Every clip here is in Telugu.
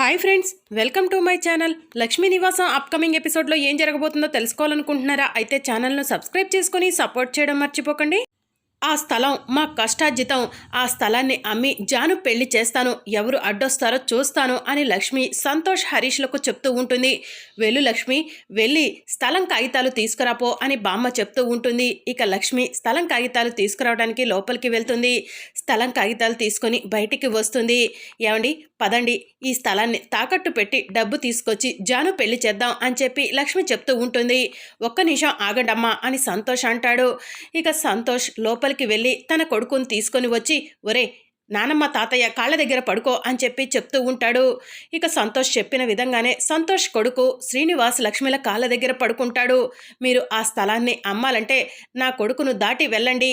Hi friends welcome to my channel. Lakshmi Nivasam upcoming ఎపిసోడ్లో ఏం జరగబోతుందో తెలుసుకోవాలనుకుంటున్నారా? అయితే ఛానల్ను సబ్స్క్రైబ్ చేసుకొని సపోర్ట్ చేయడం మర్చిపోకండి. ఆ స్థలం మా కష్టార్జితం. ఆ స్థలాన్ని అమ్మి జాను పెళ్ళి చేస్తాను. ఎవరు అడ్డొస్తారో చూస్తాను అని లక్ష్మి సంతోష్ హరీష్లకు చెప్తూ ఉంటుంది. వెళ్ళు లక్ష్మి వెళ్ళి స్థలం కాగితాలు తీసుకురాపో అని బామ్మ చెప్తూ ఉంటుంది. ఇక లక్ష్మి స్థలం కాగితాలు తీసుకురావడానికి లోపలికి వెళ్తుంది. స్థలం కాగితాలు తీసుకొని బయటికి వస్తుంది. ఏమండి? పదండి. ఈ స్థలాన్ని తాకట్టు పెట్టి డబ్బు తీసుకొచ్చి జాను పెళ్ళి చేద్దాం అని చెప్పి లక్ష్మి చెప్తూ ఉంటుంది. ఒక్క నిమిషం ఆగండమ్మా అని సంతోష్ అంటాడు. ఇక సంతోష్ లోపల లోపలికి వెళ్ళి తన కొడుకుని తీసుకొని వచ్చి ఒరే నానమ్మ తాతయ్య కాళ్ళ దగ్గర పడుకో అని చెప్పి చెప్తూ ఉంటాడు. ఇక సంతోష్ చెప్పిన విధంగానే సంతోష్ కొడుకు శ్రీనివాస్ లక్ష్మిల కాళ్ళ దగ్గర పడుకుంటాడు. మీరు ఆ స్థలాన్ని అమ్మాలంటే నా కొడుకును దాటి వెళ్ళండి.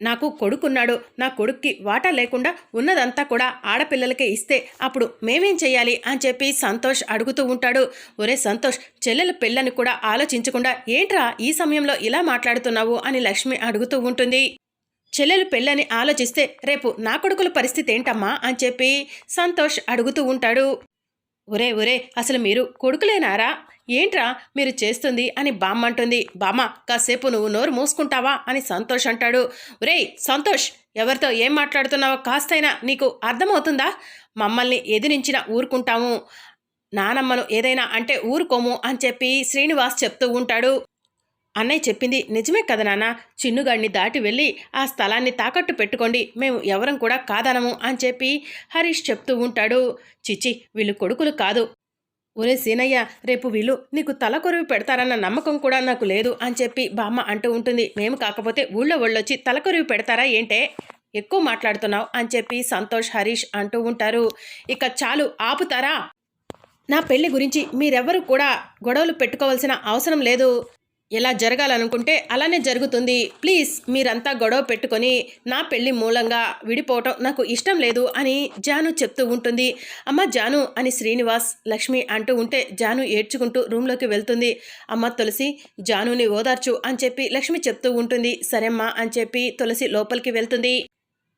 నాకు కొడుకున్నాడు. నా కొడుక్కి వాటా లేకుండా ఉన్నదంతా కూడా ఆడపిల్లలకే ఇస్తే అప్పుడు మేమేం చేయాలి అని చెప్పి సంతోష్ అడుగుతూ ఉంటాడు. ఒరే సంతోష్ చెల్లెల పెళ్ళని కూడా ఆలోచించకుండా ఏంట్రా ఈ సమయంలో ఇలా మాట్లాడుతున్నావు అని లక్ష్మి అడుగుతూ ఉంటుంది. చెల్లెలు పెళ్ళని ఆలోచిస్తే రేపు నా కొడుకుల పరిస్థితి ఏంటమ్మా అని చెప్పి సంతోష్ అడుగుతూ ఉంటాడు. ఒరే ఒరే అసలు మీరు కొడుకులేనారా? ఏంట్రా మీరు చేస్తుంది అని బామ్మ అంటుంది. బామ్మ కాసేపు నువ్వు నోరు మూసుకుంటావా అని సంతోష్ అంటాడు. ఒరేయ్ సంతోష్ ఎవరితో ఏం మాట్లాడుతున్నావో కాస్తైనా నీకు అర్థమవుతుందా? మమ్మల్ని ఎదిరించిన ఊరుకుంటాము. నానమ్మను ఏదైనా అంటే ఊరుకోము అని చెప్పి శ్రీనివాస్ చెప్తూ ఉంటాడు. అన్నయ్య చెప్పింది నిజమే కదా నాన్న? చిన్నుగాడిని దాటి వెళ్ళి ఆ స్థలాన్ని తాకట్టు పెట్టుకోండి. మేము ఎవరం కూడా కాదనము అని చెప్పి హరీష్ చెప్తూ ఉంటాడు. చిచి వీళ్ళు కొడుకులు కాదు. ఒరే సీనయ్య రేపు వీళ్ళు నీకు తల కొరువు పెడతారన్న నమ్మకం కూడా నాకు లేదు అని చెప్పి బామ్మ అంటూ ఉంటుంది. మేము కాకపోతే ఊళ్ళో వాళ్ళొచ్చి తల కొరువు పెడతారా ఏంటే? ఎక్కువ మాట్లాడుతున్నావు అని చెప్పి సంతోష్ హరీష్ అంటూ ఉంటారు. ఇక చాలు ఆపుతారా? నా పెళ్ళి గురించి మీరెవ్వరూ కూడా గొడవలు పెట్టుకోవాల్సిన అవసరం లేదు. ఎలా జరగాలనుకుంటే అలానే జరుగుతుంది. ప్లీజ్ మీరంతా గొడవ పెట్టుకొని నా పెళ్ళి మూలంగా విడిపోవటం నాకు ఇష్టం లేదు అని జాను చెప్తూ ఉంటుంది. అమ్మ జాను అని శ్రీనివాస్ లక్ష్మి అంటూ ఉంటే జాను ఏడ్చుకుంటూ రూమ్లోకి వెళ్తుంది. అమ్మ తులసి జానుని ఓదార్చు అని చెప్పి లక్ష్మి చెప్తూ ఉంటుంది. సరేమ్మా అని చెప్పి తులసి లోపలికి వెళ్తుంది.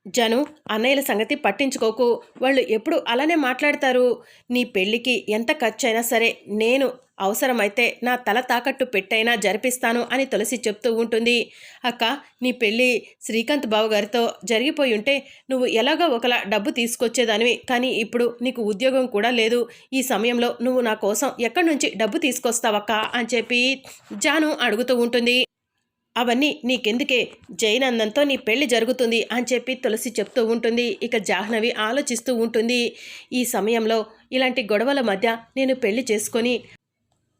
జను అన్నయ్యల సంగతి పట్టించుకోకు. వాళ్ళు ఎప్పుడు అలానే మాట్లాడతారు. నీ పెళ్ళికి ఎంత ఖర్చైనా సరే నేను అవసరమైతే నా తల తాకట్టు పెట్టైనా జరిపిస్తాను అని తులసి చెప్తూ ఉంటుంది. అక్క నీ పెళ్ళి శ్రీకాంత్ బావగారితో జరిగిపోయి ఉంటే నువ్వు ఎలాగో ఒకలా డబ్బు తీసుకొచ్చేదానివి. కానీ ఇప్పుడు నీకు ఉద్యోగం కూడా లేదు. ఈ సమయంలో నువ్వు నా కోసం ఎక్కడి నుంచి డబ్బు తీసుకొస్తావక్క? అని చెప్పి జాను అడుగుతూ ఉంటుంది. అవన్నీ నీకెందుకే? జైనందంతో నీ పెళ్ళి జరుగుతుంది అని చెప్పి తులసి చెప్తూ ఉంటుంది. ఇక జాహ్నవి ఆలోచిస్తూ ఉంటుంది. ఈ సమయంలో ఇలాంటి గొడవల మధ్య నేను పెళ్ళి చేసుకొని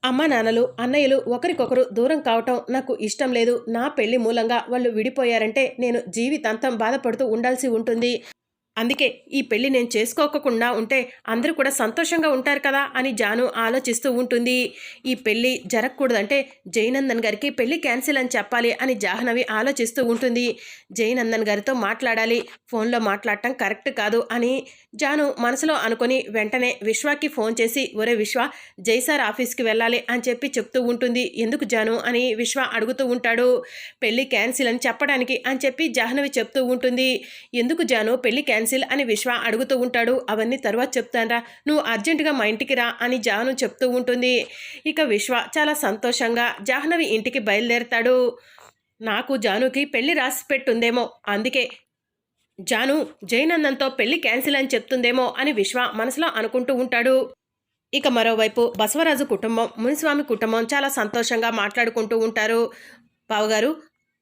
అమ్మ నాన్నలు అన్నయ్యలు ఒకరికొకరు దూరం కావటం నాకు ఇష్టం లేదు. నా పెళ్ళి మూలంగా వాళ్ళు విడిపోయారంటే నేను జీవితాంతం బాధపడుతూ ఉండాల్సి ఉంటుంది. అందుకే ఈ పెళ్ళి నేను చేసుకోకుండా ఉంటే అందరూ కూడా సంతోషంగా ఉంటారు కదా అని జాను ఆలోచిస్తూ ఉంటుంది. ఈ పెళ్ళి జరగకూడదంటే జయనందన్ గారికి పెళ్ళి క్యాన్సిల్ అని చెప్పాలి అని జాహ్నవి ఆలోచిస్తూ ఉంటుంది. జయనందన్ గారితో మాట్లాడాలి ఫోన్లో మాట్లాడటం కరెక్ట్ కాదు అని జాను మనసులో అనుకొని వెంటనే విశ్వాకి ఫోన్ చేసి ఒరే విశ్వ జైసార్ ఆఫీస్కి వెళ్ళాలి అని చెప్పి చెప్తూ ఉంటుంది. ఎందుకు జాను? అని విశ్వ అడుగుతూ ఉంటాడు. పెళ్ళి క్యాన్సిల్ అని చెప్పడానికి అని చెప్పి జాహ్నవి చెప్తూ ఉంటుంది. ఎందుకు జాను? పెళ్ళి క్యాన్సిల్ అని విశ్వ అడుగుతూ ఉంటాడు. అవన్నీ తర్వాత చెప్తానరా నువ్వు అర్జెంటుగా మా ఇంటికి రా అని జాను చెప్తూ ఉంటుంది. ఇక విశ్వ చాలా సంతోషంగా జాహ్నవి ఇంటికి బయలుదేరతాడు. నాకు జానుకి పెళ్ళి రాసి పెట్టుందేమో అందుకే జాను జైనందంతో పెళ్ళి క్యాన్సిల్ అని చెప్తుందేమో అని విశ్వ మనసులో అనుకుంటూ ఉంటాడు. ఇక మరోవైపు బసవరాజు కుటుంబం మునిస్వామి కుటుంబం చాలా సంతోషంగా మాట్లాడుకుంటూ ఉంటారు. బావగారు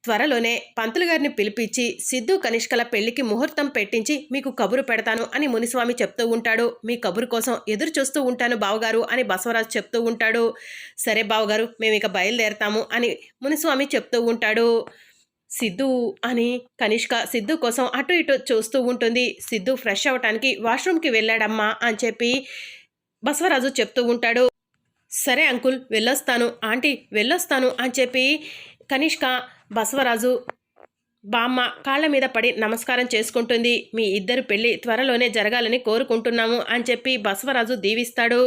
త్వరలోనే పంతులు గారిని పిలిపించి సిద్ధు కనిష్కల పెళ్ళికి ముహూర్తం పెట్టించి మీకు కబురు పెడతాను అని మునిస్వామి చెప్తూ ఉంటాడు. మీ కబురు కోసం ఎదురు చూస్తూ ఉంటాను బావగారు అని బసవరాజు చెప్తూ ఉంటాడు. సరే బావగారు మేము ఇక బయలుదేరతాము అని మునిస్వామి చెప్తూ ఉంటాడు. సిద్ధు అని కనిష్క సిద్ధు కోసం అటు ఇటు చూస్తూ ఉంటుంది. సిద్ధు ఫ్రెష్ అవ్వటానికి వాష్రూమ్కి వెళ్ళాడమ్మా అని చెప్పి బసవరాజు చెప్తూ ఉంటాడు. సరే అంకుల్ వెళ్ళొస్తాను. ఆంటీ వెళ్ళొస్తాను అని చెప్పి కనిష్క బసవరాజు బామ్మ కాళ్ళ మీద పడి నమస్కారం చేసుకుంటుంది. మీ ఇద్దరు పెళ్ళి త్వరలోనే జరగాలని కోరుకుంటున్నాము అని చెప్పి బసవరాజు దీవిస్తాడు.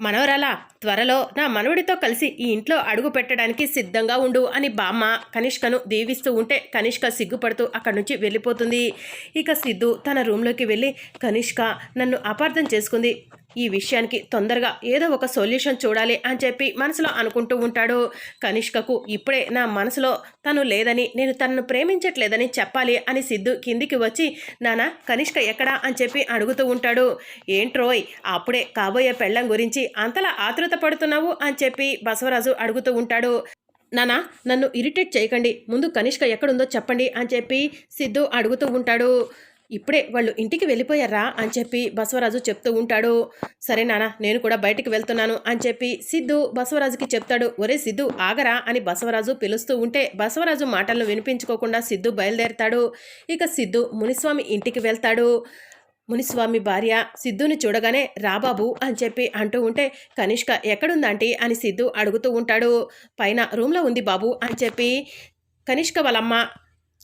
మనవరాల త్వరలో నా మనవడితో కలిసి ఈ ఇంట్లో అడుగు పెట్టడానికి సిద్ధంగా ఉండు అని బామ్మ కనిష్కను దీవిస్తూ ఉంటే కనిష్క సిగ్గుపడుతూ అక్కడి నుంచి వెళ్ళిపోతుంది. ఇక సిద్ధు తన రూమ్లోకి వెళ్ళి కనిష్క నన్ను అపార్థం చేసుకుంది. ఈ విషయానికి తొందరగా ఏదో ఒక సొల్యూషన్ చూడాలి అని చెప్పి మనసులో అనుకుంటూ ఉంటాడు. కనిష్కకు ఇప్పుడే నా మనసులో తను లేదని నేను తనను ప్రేమించట్లేదని చెప్పాలి అని సిద్ధు కిందికి వచ్చి నానా కనిష్క ఎక్కడా? అని చెప్పి అడుగుతూ ఉంటాడు. ఏంట్రోయ్ అప్పుడే కాబోయే పెళ్ళం గురించి అంతలా ఆతృత పడుతున్నావు? అని చెప్పి బసవరాజు అడుగుతూ ఉంటాడు. నానా నన్ను ఇరిటేట్ చేయకండి. ముందు కనిష్క ఎక్కడుందో చెప్పండి అని చెప్పి సిద్ధు అడుగుతూ ఉంటాడు. ఇప్పుడే వాళ్ళు ఇంటికి వెళ్ళిపోయారా అని చెప్పి బసవరాజు చెప్తూ ఉంటాడు. సరే నాన్న నేను కూడా బయటికి వెళ్తున్నాను అని చెప్పి సిద్ధు బసవరాజుకి చెప్తాడు. ఒరే సిద్ధు ఆగరా అని బసవరాజు పిలుస్తూ ఉంటే బసవరాజు మాటలను వినిపించుకోకుండా సిద్ధు బయలుదేరతాడు. ఇక సిద్ధు మునిస్వామి ఇంటికి వెళ్తాడు. మునిస్వామి భార్య సిద్ధుని చూడగానే రాబాబు అని చెప్పి అంటూ ఉంటే కనిష్క ఎక్కడుందంటీ అని సిద్ధు అడుగుతూ ఉంటాడు. పైన రూమ్లో ఉంది బాబు అని చెప్పి కనిష్క వాళ్ళమ్మ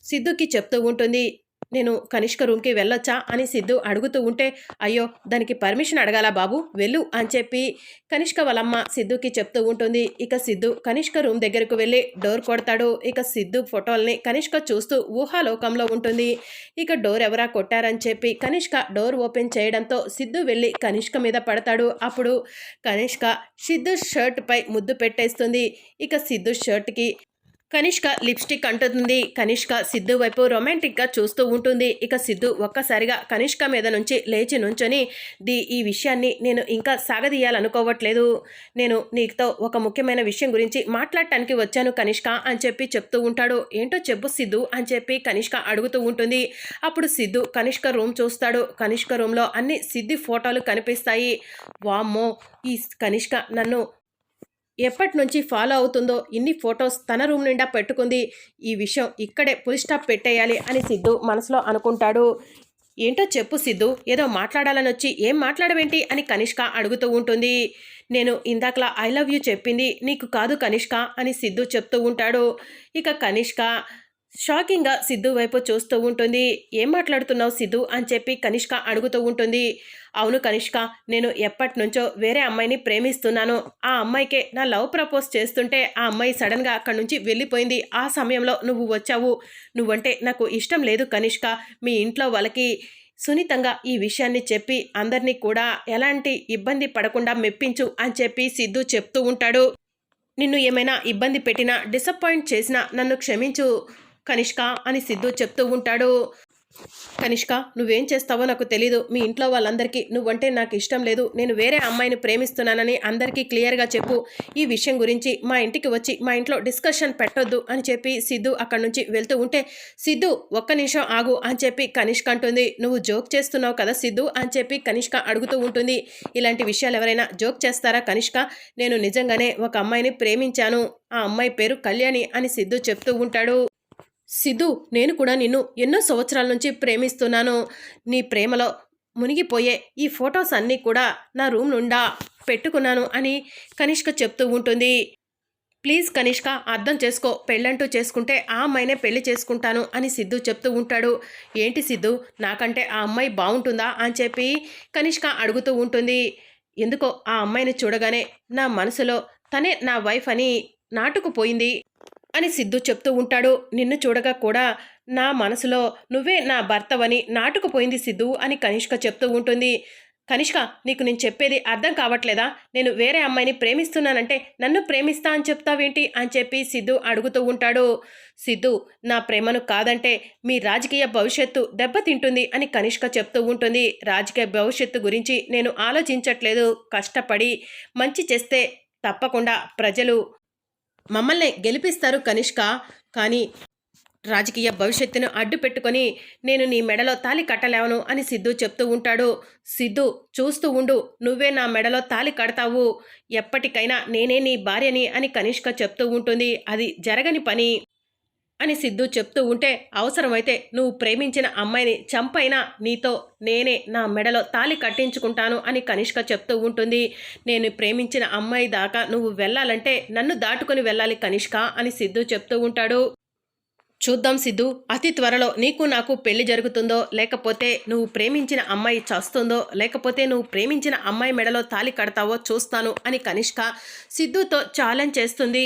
సిద్ధుకి చెప్తూ ఉంటుంది. నేను కనిష్క రూమ్కి వెళ్ళొచ్చా అని సిద్ధు అడుగుతూ ఉంటే అయ్యో దానికి పర్మిషన్ అడగాల బాబు? వెళ్ళు అని చెప్పి కనిష్క వాళ్ళమ్మ సిద్ధుకి చెప్తూ ఉంటుంది. ఇక సిద్ధు కనిష్క రూమ్ దగ్గరకు వెళ్ళి డోర్ కొడతాడు. ఇక సిద్ధు ఫోటోల్ని కనిష్క చూస్తూ ఊహాలోకంలో ఉంటుంది. ఇక డోర్ ఎవరా కొట్టారని చెప్పి కనిష్క డోర్ ఓపెన్ చేయడంతో సిద్ధు వెళ్ళి కనిష్క మీద పడతాడు. అప్పుడు కనిష్క సిద్ధు షర్ట్పై ముద్దు పెట్టేస్తుంది. ఇక సిద్ధు షర్ట్కి కనిష్క లిప్స్టిక్ అంటుంది కనిష్క సిద్ధు వైపు రొమాంటిక్గా చూస్తూ ఉంటుంది. ఇక సిద్ధు ఒక్కసారిగా కనిష్క మీద నుంచి లేచి నుంచొని ది ఈ విషయాన్ని నేను ఇంకా సాగదీయాలనుకోవట్లేదు. నేను నీతో ఒక ముఖ్యమైన విషయం గురించి మాట్లాడటానికి వచ్చాను కనిష్క అని చెప్పి చెప్తూ ఉంటాడు. ఏంటో చెప్పు సిద్ధు అని చెప్పి కనిష్క అడుగుతూ ఉంటుంది. అప్పుడు సిద్ధు కనిష్క రూమ్ చూస్తాడు. కనిష్క రూమ్లో అన్ని సిద్ధి ఫోటోలు కనిపిస్తాయి. వామ్మో! ఈ కనిష్క నన్ను ఎప్పటి నుంచి ఫాలో అవుతుందో ఇన్ని ఫొటోస్ తన రూమ్ నిండా పెట్టుకుంది. ఈ విషయం ఇక్కడే పులి స్టాప్ పెట్టేయాలి అని సిద్ధు మనసులో అనుకుంటాడు. ఏంటో చెప్పు సిద్ధు ఏదో మాట్లాడాలని వచ్చి ఏం మాట్లాడవేంటి అని కనిష్క అడుగుతూ ఉంటుంది. నేను ఇందాకలా ఐ లవ్ యూ చెప్పింది నీకు కాదు కనిష్క అని సిద్ధు చెప్తూ ఉంటాడు. ఇక కనిష్క షాకింగ్గా సిద్ధు వైపు చూస్తూ ఉంటుంది. ఏం మాట్లాడుతున్నావు సిద్ధు? అని చెప్పి కనిష్క అడుగుతూ ఉంటుంది. అవును కనిష్క నేను ఎప్పటి నుంచో వేరే అమ్మాయిని ప్రేమిస్తున్నాను. ఆ అమ్మాయికే నా లవ్ ప్రపోజ్ చేస్తుంటే ఆ అమ్మాయి సడన్గా అక్కడి నుంచి వెళ్ళిపోయింది. ఆ సమయంలో నువ్వు వచ్చావు. నువ్వంటే నాకు ఇష్టం లేదు కనిష్క. మీ ఇంట్లో వాళ్ళకి సున్నితంగా ఈ విషయాన్ని చెప్పి అందరినీ కూడా ఎలాంటి ఇబ్బంది పడకుండా మెప్పించు అని చెప్పి సిద్ధు చెప్తూ ఉంటాడు. నిన్ను ఏమైనా ఇబ్బంది పెట్టినా డిసప్పాయింట్ చేసినా నన్ను క్షమించు. కనిష్క అని సిద్ధు చెప్తూ ఉంటాడు. కనిష్క నువ్వేం చేస్తావో నాకు తెలీదు. మీ ఇంట్లో వాళ్ళందరికీ నువ్వంటే నాకు ఇష్టం లేదు. నేను వేరే అమ్మాయిని ప్రేమిస్తున్నానని అందరికీ క్లియర్గా చెప్పు. ఈ విషయం గురించి మా ఇంటికి వచ్చి మా ఇంట్లో డిస్కషన్ పెట్టొద్దు అని చెప్పి సిద్ధు అక్కడి నుంచి వెళ్తూ ఉంటే సిద్ధు ఒక్క నిమిషం ఆగు అని చెప్పి కనిష్క అంటుంది. నువ్వు జోక్ చేస్తున్నావు కదా సిద్ధు అని చెప్పి కనిష్క అడుగుతూ ఉంటుంది. ఇలాంటి విషయాలు ఎవరైనా జోక్ చేస్తారా కనిష్క? నేను నిజంగానే ఒక అమ్మాయిని ప్రేమించాను. ఆ అమ్మాయి పేరు కళ్యాణి అని సిద్ధు చెప్తూ ఉంటాడు. సిద్ధు నేను కూడా నిన్ను ఎన్నో సంవత్సరాల నుంచి ప్రేమిస్తున్నాను. నీ ప్రేమలో మునిగిపోయే ఈ ఫొటోస్ అన్నీ కూడా నా రూమ్ నుండా పెట్టుకున్నాను అని కనిష్క చెప్తూ ఉంటుంది. ప్లీజ్ కనిష్క అర్థం చేసుకో. పెళ్ళంటూ చేసుకుంటే ఆ అమ్మాయినే పెళ్ళి చేసుకుంటాను అని సిద్ధు చెప్తూ ఉంటాడు. ఏంటి సిద్ధు? నాకంటే ఆ అమ్మాయి బాగుంటుందా? అని చెప్పి కనిష్క అడుగుతూ ఉంటుంది. ఎందుకో ఆ అమ్మాయిని చూడగానే నా మనసులో తనే నా వైఫ్ అని నాటుకుపోయింది. అని సిద్ధు చెప్తూ ఉంటాడు. నిన్ను చూడగా కూడా నా మనసులో నువ్వే నా భర్తవని నాటుకుపోయింది సిద్ధు అని కనిష్క చెప్తూ ఉంటుంది. కనిష్క నీకు నేను చెప్పేది అర్థం కావట్లేదా? నేను వేరే అమ్మాయిని ప్రేమిస్తున్నానంటే నన్ను ప్రేమిస్తా అని చెప్తావేంటి? అని చెప్పి సిద్ధు అడుగుతూ ఉంటాడు. సిద్ధు నా ప్రేమను కాదంటే మీ రాజకీయ భవిష్యత్తు దెబ్బతింటుంది అని కనిష్క చెప్తూ ఉంటుంది. రాజకీయ భవిష్యత్తు గురించి నేను ఆలోచించట్లేదు. కష్టపడి మంచి చేస్తే తప్పకుండా ప్రజలు మమ్మల్ని గెలిపిస్తారు కనిష్క. కానీ రాజకీయ భవిష్యత్తును అడ్డు పెట్టుకొని నేను నీ మెడలో తాలి కట్టలేవను అని సిద్ధు చెప్తూ ఉంటాడు. సిద్ధు చూస్తూ ఉండు నువ్వే నా మెడలో తాలి కడతావు. ఎప్పటికైనా నేనే నీ భార్యని అని కనిష్క చెప్తూ ఉంటుంది. అది జరగని పని. అని సిద్ధు చెప్తూ ఉంటే అవసరమైతే నువ్వు ప్రేమించిన అమ్మాయిని చంపైనా నీతో నేనే నా మెడలో తాలి కట్టించుకుంటాను అని కనిష్క చెప్తూ ఉంటుంది. నేను ప్రేమించిన అమ్మాయి దాకా నువ్వు వెళ్ళాలంటే నన్ను దాటుకొని వెళ్ళాలి కనిష్క అని సిద్ధు చెప్తూ ఉంటాడు. చూద్దాం సిద్ధు అతి త్వరలో నీకు నాకు పెళ్ళి జరుగుతుందో లేకపోతే నువ్వు ప్రేమించిన అమ్మాయి చస్తుందో లేకపోతే నువ్వు ప్రేమించిన అమ్మాయి మెడలో తాలి కడతావో చూస్తాను అని కనిష్క సిద్ధుతో ఛాలెంజ్ చేస్తుంది.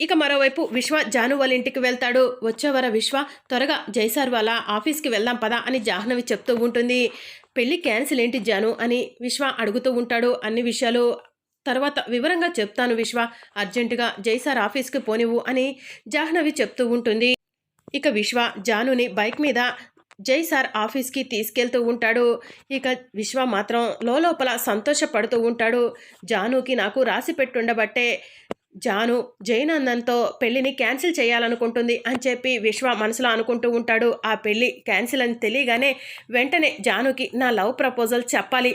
ఇక మరోవైపు విశ్వ జాను వాళ్ళ ఇంటికి వెళ్తాడు. వచ్చేవర విశ్వ త్వరగా జైసార్ వాళ్ళ ఆఫీస్కి వెళ్దాం పదా అని జాహ్నవి చెప్తూ ఉంటుంది. పెళ్ళి క్యాన్సిల్ ఏంటి జాను అని విశ్వ అడుగుతూ ఉంటాడు. అన్ని విషయాలు తర్వాత వివరంగా చెప్తాను విశ్వ. అర్జెంటుగా జైసార్ ఆఫీస్కి పోనివ్వు అని జాహ్నవి చెప్తూ ఉంటుంది. ఇక విశ్వ జానుని బైక్ మీద జై సార్ ఆఫీస్కి తీసుకెళ్తూ ఉంటాడు. ఇక విశ్వ మాత్రం లోపల సంతోషపడుతూ ఉంటాడు. జానుకి నాకు రాసి పెట్టుండబట్టే జాను జైనందన్తో పెళ్ళిని క్యాన్సిల్ చేయాలనుకుంటుంది అని చెప్పి విశ్వ మనసులో అనుకుంటూ ఉంటాడు. ఆ పెళ్ళి క్యాన్సిల్ అని తెలియగానే వెంటనే జానుకి నా లవ్ ప్రపోజల్ చెప్పాలి.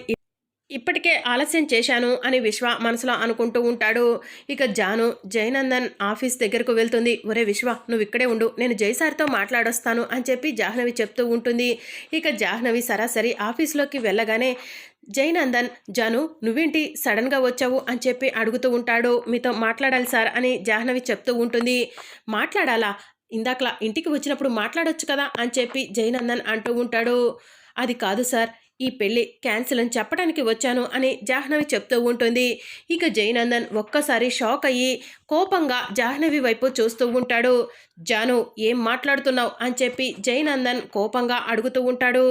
ఇప్పటికే ఆలస్యం చేశాను అని విశ్వ మనసులో అనుకుంటూ ఉంటాడు. ఇక జాను జయనందన్ ఆఫీస్ దగ్గరకు వెళ్తుంది. ఒరే విశ్వ నువ్వు ఇక్కడే ఉండు. నేను జయసారితో మాట్లాడొస్తాను అని చెప్పి జాహ్నవి చెప్తూ ఉంటుంది. ఇక జాహ్నవి సరాసరి ఆఫీస్లోకి వెళ్ళగానే జయనందన్ జాను నువ్వేంటి సడన్గా వచ్చావు అని చెప్పి అడుగుతూ ఉంటాడు. మీతో మాట్లాడాలి సార్ అని జాహ్నవి చెప్తూ ఉంటుంది. మాట్లాడాలా? ఇందాకలా ఇంటికి వచ్చినప్పుడు మాట్లాడొచ్చు కదా అని చెప్పి జయనందన్ అంటూ ఉంటాడు. అది కాదు సార్ ఈ పెళ్ళి క్యాన్సిల్ అని చెప్పడానికి వచ్చాను అని జాహ్నవి చెప్తూ ఉంటుంది. ఇక జయనందన్ ఒక్కసారి షాక్ అయ్యి కోపంగా జాహ్నవి వైపు చూస్తూ ఉంటాడు. జాను ఏం మాట్లాడుతున్నావు? అని చెప్పి జయనందన్ కోపంగా అడుగుతూ ఉంటాడు.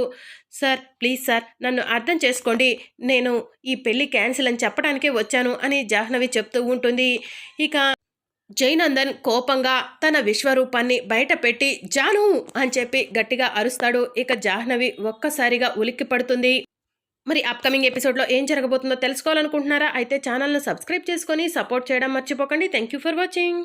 సార్ ప్లీజ్ సార్ నన్ను అర్థం చేసుకోండి. నేను ఈ పెళ్ళి క్యాన్సిల్ అని చెప్పడానికే వచ్చాను అని జాహ్నవి చెప్తూ ఉంటుంది. ఇక జైనందన్ కోపంగా తన విశ్వరూపాన్ని బయటపెట్టి జాను! అని చెప్పి గట్టిగా అరుస్తాడు. ఇక జాహ్నవి ఒక్కసారిగా ఉలిక్కి పడుతుంది. మరి అప్కమింగ్ ఎపిసోడ్లో ఏం జరగబోతుందో తెలుసుకోవాలనుకుంటున్నారా? అయితే ఛానల్ను సబ్స్క్రైబ్ చేసుకొని సపోర్ట్ చేయడం మర్చిపోకండి. Thank you for watching